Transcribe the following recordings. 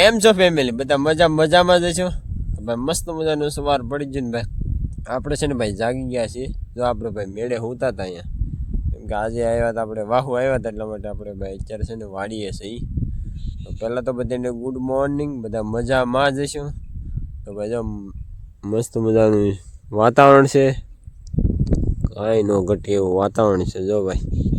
કેમ છો ફેમિલી બધા મજા મજામાં જ છો? ભાઈ, મસ્ત મજાનું સવાર પડી ગયું ને ભાઈ. આપણે છે ને ભાઈ જાગી ગયા છીએ. જો આપણે ભાઈ મેળે હોતા હતા અહીંયા. કેમ કે આજે આવ્યા હતા આપણે, વાહુ આવ્યા હતા એટલા માટે આપણે ભાઈ અત્યારે છે ને વાડીએ તો પહેલાં તો બધાને ગુડ મોર્નિંગ બધા મજામાં જ છો. તો ભાઈ જો, મસ્ત મજાનું વાતાવરણ છે. કાંઈ ન ઘટે એવું વાતાવરણ છે, જો ભાઈ.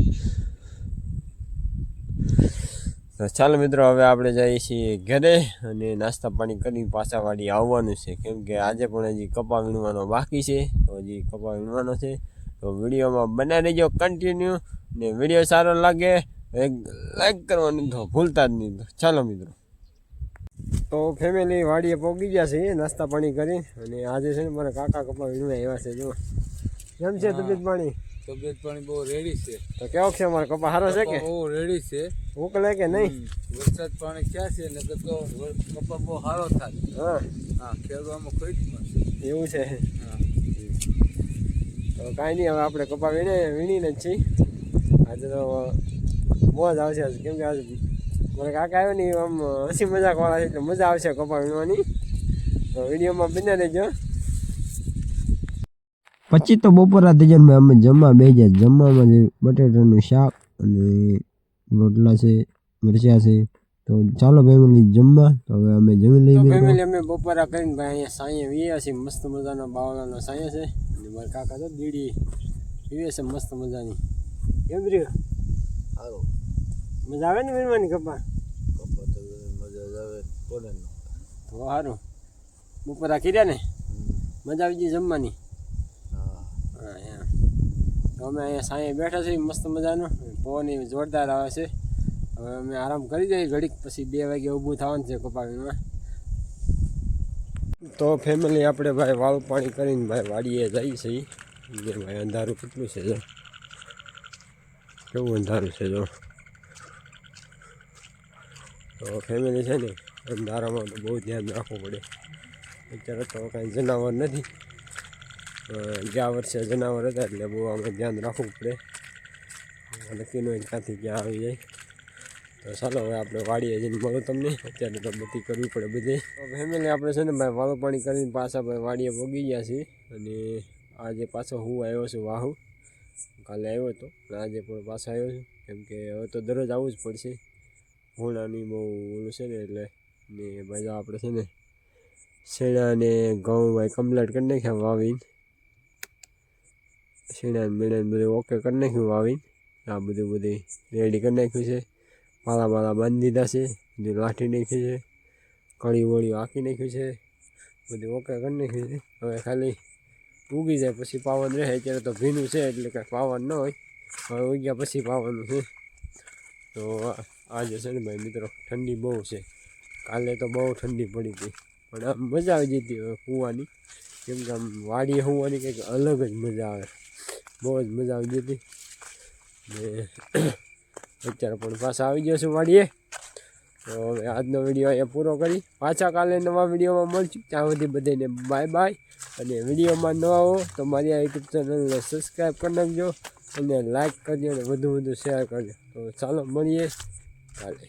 તો ચાલો મિત્રો હવે આપણે જઈએ છીએ ઘરે અને નાસ્તા પાણી કરી પાછા વાળી આવવાનું છે. કેમ કે આજે પણ હજી કપા વીણવાનો બાકી છે તો હજી કપા વીણવાનો છે. તો વિડીયોમાં બનાવી દેજો કન્ટિન્યુ ને વીડિયો સારો લાગે એક લાઈક કરવાનું તો ભૂલતા જ નહીં. ચાલો મિત્રો. તો ફેમિલી વાડીએ પહોંચી ગયા છે નાસ્તા પાણી કરી અને આજે છે ને મારા કાકા કપા વીણવા આવ્યા છે જો કેમ છે તબિયત પાણી? તબિયત પાણી બહુ રેડી છે. તો કેવો છે અમારો? કપા સારો છે કે? બહુ રેડી છે. ઉકલે કે નહીં? વરસાદ પાણી ક્યાં છે? નકર તો કપા બહુ સારો થાય. હા. હા ખેડવામાં કોઈ જ એવું છે. તો કાંઈ નહીં હવે આપણે કપા વીણે વીણીને જ છીએ. આજે તો મોજ આવશે કેમ કે આજે મને કાકા આવ્યો ને આમ હસી મજાક વાળા છે એટલે મજા આવશે કપા વીણવાની. તો વિડીયોમાં બને રહેજો. પછી તો બપોરા થઈ જાય અમે જમવા બે જાય જમવામાં જે બટેટાનું શાક અને રોટલા છે મરચા છે તો ચાલો ફેમિલી જમવા. તો હવે અમે જમી લઈએ ફેમિલી અમે બપોરા કરીને ભાઈ અહીંયા સાંજે વીએ છીએ. મસ્ત મજાનો બાવળાનો સાંજે છે. અને મારા કાકા તો બીડી પીવે છે મસ્ત મજાની. કેમ રહ્યું? સારું મજા આવે ને વીણવાની કપા? કપા તો મજા જ આવે. કોને તો સારું બપોરા કર્યા ને? મજા આવી ગઈ જમવાની? તો અમે અહીંયા સાંજે બેઠા છીએ, મસ્ત મજાનું. પવન જોરદાર આવે છે. હવે અમે આરામ કરી દઈએ, ઘડીક પછી બે વાગે ઊભું થવાનું છે કપાવીમાં. તો ફેમિલી આપણે ભાઈ વાવ પાણી કરીને ભાઈ વાડીએ જઈએ છીએ. જે ભાઈ અંધારું કેટલું છે જો. કેવું અંધારું છે જો. તો ફેમિલી છે ને અંધારામાં તો બહુ ધ્યાન રાખવું પડે. અત્યારે તો કાંઈ જનાવર નથી. ગયા વર્ષે જનાવર હતા એટલે બહુ અમે ધ્યાન રાખવું પડે નક્કી નો ક્યાંથી ક્યાં આવી જાય તો ચાલો હવે આપણે વાડીએ જઈને મળું તમને. અત્યારે તો બધી કરવી પડે બધે. ફેમિલી આપણે છે ને ભાઈ વાળું પાણી કરીને પાછા ભાઈ વાડીએ પગી ગયા છીએ. અને આજે પાછો હું આવ્યો છું વાહુ. કાલે આવ્યો હતો, અને આજે પણ પાછો આવ્યો છું. કેમ કે હવે તો દરરોજ આવવું જ પડશે. ભૂણાની બહુ ઓલું છે ને એટલે, ને ભાઈ આપણે છે ને શેણા ને ઘઉં ભાઈ કમ્પ્લેટ કરી નાખ્યા વાવીને. શેણા ને બધું ઓકે કરી નાખ્યું વાવીને. આ બધું બધું રેડી કરી નાખ્યું છે. પાલા બાલા બાંધી દીધા છે. બધું લાઠી નાખ્યું છે. કળી વળી હાંકી નાખ્યું છે. બધું ઓકે કરી નાખ્યું છે. હવે ખાલી ઉગી જાય પછી પાવન રહે. અત્યારે તો ભીનું છે એટલે કાંઈ પાવન ન હોય. હવે ઉગ્યા પછી પાવાનું છે. તો આજે છે ને ભાઈ મિત્રો ઠંડી બહુ છે. કાલે તો બહુ ઠંડી પડી હતી. પણ આમ મજા આવી જતી કૂવાની. કેમ કે આમ વાડી હોવાની કંઈક અલગ જ મજા આવે. બહુ જ મજા આવી હતી. ને અત્યારે પણ પાછા આવી ગયો છું વાડીએ. તો હવે આજનો વીડિયો અહીંયા પૂરો કરી. પાછા કાલે નવા વિડીયોમાં મળશું. ત્યાં સુધી બધાને બાય બાય અને વિડીયોમાં નવા હો તો મારી આ યુટ્યુબ ચેનલને સબસ્ક્રાઈબ કરી નાખજો. અને લાઈક કરજો અને વધુ વધુ શેર કરજો. તો ચાલો મળીએ કાલે.